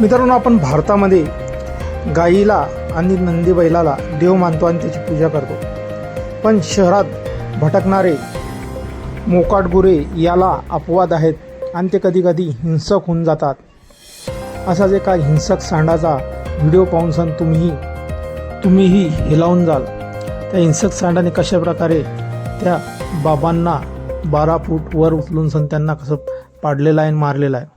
मित्रांनो आपण भारतामध्ये गाईला आणि नंदी बैलाला देव मानतो आणि त्याची पूजा करतो. पण शहरात भटकणारे मोकाटगुरे याला अपवाद आहेत आणि ते कधीकधी हिंसक होऊन जातात. असाच एका हिंसक सांडाचा व्हिडिओ पाहून सण तुम्ही तुम्हीही हिलावून जाल. त्या हिंसक सांडाने कशा प्रकारे त्या बाबांना बारा फूट वर उचलून सण त्यांना कसं पाडलेलं आहे आणि मारलेलं आहे.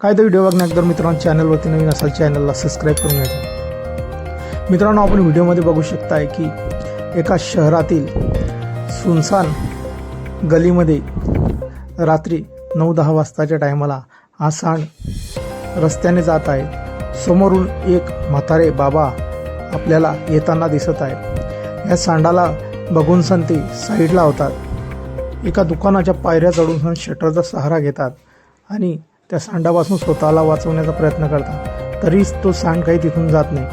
काय तर व्हिडिओ बघण्याकतर मित्रांनो चॅनलवरती नवीन असाल चॅनलला सबस्क्राईब करून घ्यायचं मित्रांनो आपण व्हिडिओमध्ये बघू शकताय की एका शहरातील सुनसान गलीमध्ये रात्री नऊ दहा वाजताच्या टायमाला हा सांड रस्त्याने जात आहे. समोरून एक म्हातारे बाबा आपल्याला येताना दिसत आहे या सांडाला बघून सन ते साईडला होतात. एका दुकानाच्या पायऱ्या चढून सण शटरचा सहारा घेतात आणि त्या सांडापासून स्वतःला वाचवण्याचा प्रयत्न करतात. तरीच तो सांड काही तिथून जात नाही.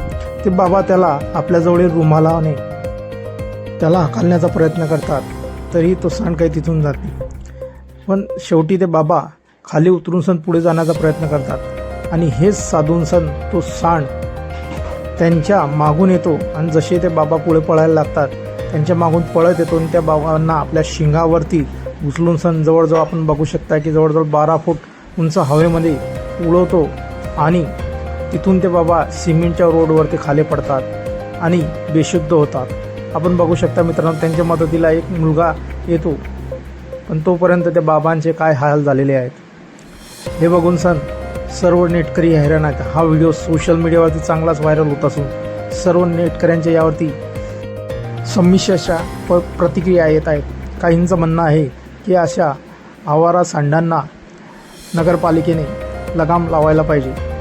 ते बाबा त्याला आपल्याजवळील रुमालाने त्याला हकालण्याचा प्रयत्न करतात. तरीही तो सांड काही तिथून जात नाही. पण शेवटी ते बाबा खाली उतरून सण पुढे जाण्याचा प्रयत्न करतात. आणि हेच साधून सण तो सांड त्यांच्या मागून येतो. आणि जसे ते बाबा पुढे पळायला लागतात त्यांच्या मागून पळत येतो आणि त्या बाबांना आपल्या शिंगावरती उचलून सण जवळजवळ आपण बघू शकता की जवळजवळ बारा फूट उंच हवेमध्ये उडवतो आणि तिथून ते बाबा सिमेंटच्या रोडवरती खाली पडतात आणि बेशुद्ध होतात. आपण बघू शकता मित्रांनो त्यांच्या मदतीला एक मुलगा येतो. पण तोपर्यंत त्या बाबांचे काय हाल झालेले आहेत? हे बघून सन सर्व नेटकरी हैराण आहेत. हा व्हिडिओ सोशल मीडियावरती चांगलाच व्हायरल होत असून सर्व नेटकऱ्यांच्या यावरती संमिश्र अशा प प्रतिक्रिया येत आहेत. काहींचं म्हणणं आहे की अशा आवारा सांडांना नगरपालिकेने लगाम लावायला पाहिजे.